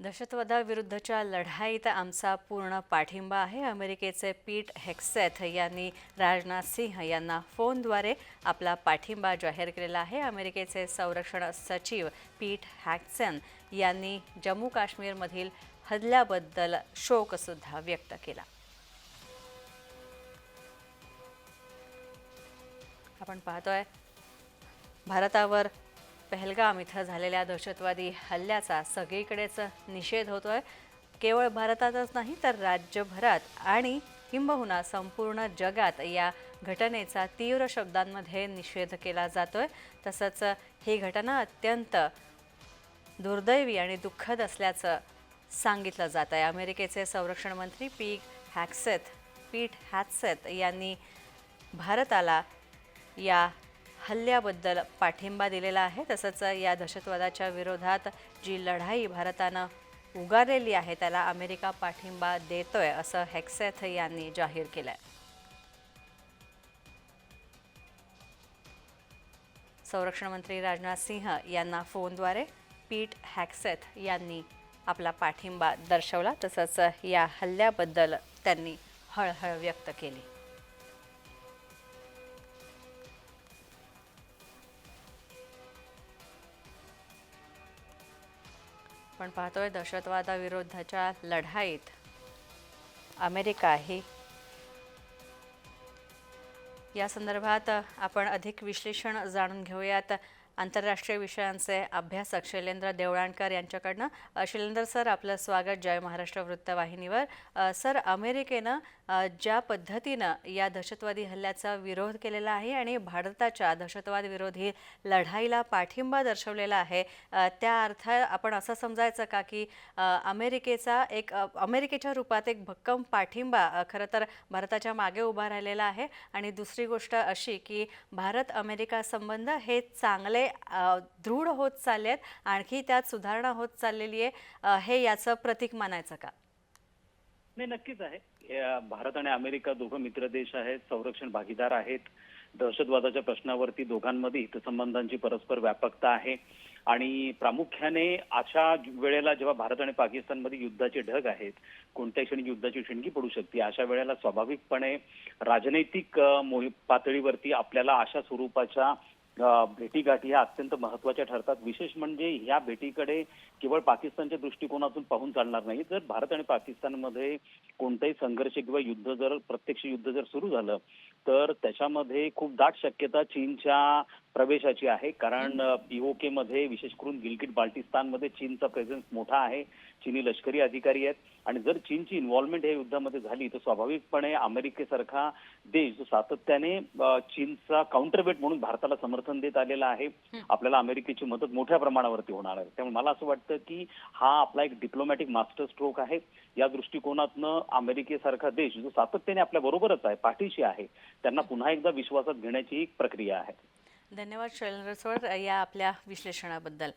दहशतवादाविरुद्धच्या लढाईत आमचा पूर्ण पाठिंबा आहे. अमेरिकेचे पीट हेक्सेथ यांनी राजनाथ सिंह यांना फोनद्वारे आपला पाठिंबा जाहीर केलेला आहे. अमेरिकेचे संरक्षण सचिव पीट हॅक्सन यांनी जम्मू काश्मीरमधील हल्ल्याबद्दल शोकसुद्धा व्यक्त केला. आपण पाहतोय भारतावर पहलगाम इथं झालेल्या दहशतवादी हल्ल्याचा सगळीकडेच निषेध होतो आहे केवळ भारतातच नाही तर राज्यभरात आणि किंबहुना संपूर्ण जगात या घटनेचा तीव्र शब्दांमध्ये निषेध केला जातोय. तसंच ही घटना अत्यंत दुर्दैवी आणि दुःखद असल्याचं सांगितलं जात आहे. अमेरिकेचे संरक्षण मंत्री पीक हॅक्सेथ पीट हॅक्सेथ यांनी भारताला या हल्ल्याबद्दल पाठिंबा दिलेला आहे. तसंच या दहशतवादाच्या विरोधात जी लढाई भारतानं उगारलेली आहे त्याला अमेरिका पाठिंबा देतोय असं हेक्सेथ यांनी जाहीर केलंय. संरक्षण मंत्री राजनाथ सिंह यांना फोनद्वारे पीट हॅक्सेथ यांनी आपला पाठिंबा दर्शवला. तसंच या हल्ल्याबद्दल त्यांनी हळहळ व्यक्त केली. आपण पाहतोय दहशतवादाविरोधाच्या लढाईत अमेरिका ही. या संदर्भात आपण अधिक विश्लेषण जाणून घेऊयात. आंतरराष्ट्रीय विषयांचे अभ्यासक शैलेंद्र देवळाणकर यांच्याकडनं शैलेंद्र सर आपलं स्वागत जय महाराष्ट्र वृत्तवाहिनीवर सर अमेरिकेनं ज्या पद्धतीनं या दहशतवादी हल्ल्याचा विरोध केलेला आहे आणि भारताच्या दहशतवाद विरोधी लढाईला पाठिंबा दर्शवलेला आहे त्या अर्थ आपण असं समजायचं का की अमेरिकेचा एक अमेरिकेच्या रूपात एक भक्कम पाठिंबा खरं तर भारताच्या मागे उभा राहिलेला आहे. आणि दुसरी गोष्ट अशी की भारत अमेरिका संबंध हे चांगले दृढ होत चालले आहेत आणखी त्यात सुधारणा होत चाललेली आहे. हे याचं प्रतीक मानायचं का? नाही नक्कीच आहे. भारत आणि अमेरिका दोघं मित्र देश आहेत संरक्षण भागीदार आहेत. दहशतवादाच्या प्रश्नावरती दोघांमध्ये हितसंबंधांची परस्पर व्यापकता आहे. आणि प्रामुख्याने अशा वेळेला जेव्हा भारत आणि पाकिस्तानमध्ये युद्धाचे ढग आहेत कोणत्याही क्षणी युद्धाची ठिणगी पडू शकते. अशा वेळेला स्वाभाविकपणे राजनैतिक पातळीवरती आपल्याला अशा स्वरूपाच्या भेटीगाठी ह्या अत्यंत महत्त्वाच्या ठरतात. विशेष म्हणजे ह्या भेटीकडे केवळ पाकिस्तानच्या दृष्टिकोनातून पाहून चालणार नाही. जर भारत आणि पाकिस्तानमध्ये कोणताही संघर्ष किंवा युद्ध जर प्रत्यक्ष युद्ध जर सुरू झालं तर त्याच्यामध्ये खूप दाट शक्यता चीनच्या प्रवेशाची आहे. कारण पीओके मध्ये विशेष करून गिलगिट बाल्टिस्तानमध्ये चीनचा प्रेझेन्स मोठा आहे. चीनी लष्करी अधिकारी आहेत. आणि जर चीनची इन्व्हॉल्वमेंट या युद्धामध्ये झाली तर स्वाभाविकपणे अमेरिकेसारखा देश जो सातत्याने चीनचा काउंटरवेट म्हणून भारताला समर्थन देत आलेला आहे. आपल्याला अमेरिकेची मदत मोठ्या प्रमाणावरती होणार आहे. त्यामुळे मला असं वाटतं की हा आपला एक डिप्लोमॅटिक मास्टर स्ट्रोक आहे. या दृष्टिकोनातनं अमेरिकेसारखा देश जो सातत्याने आपल्या बरोबरच आहे पाठीशी आहे त्यांना पुन्हा एकदा विश्वासात घेण्याची एक प्रक्रिया आहे. धन्यवाद शैलेंद्र सर या आपल्या विश्लेषणाबद्दल.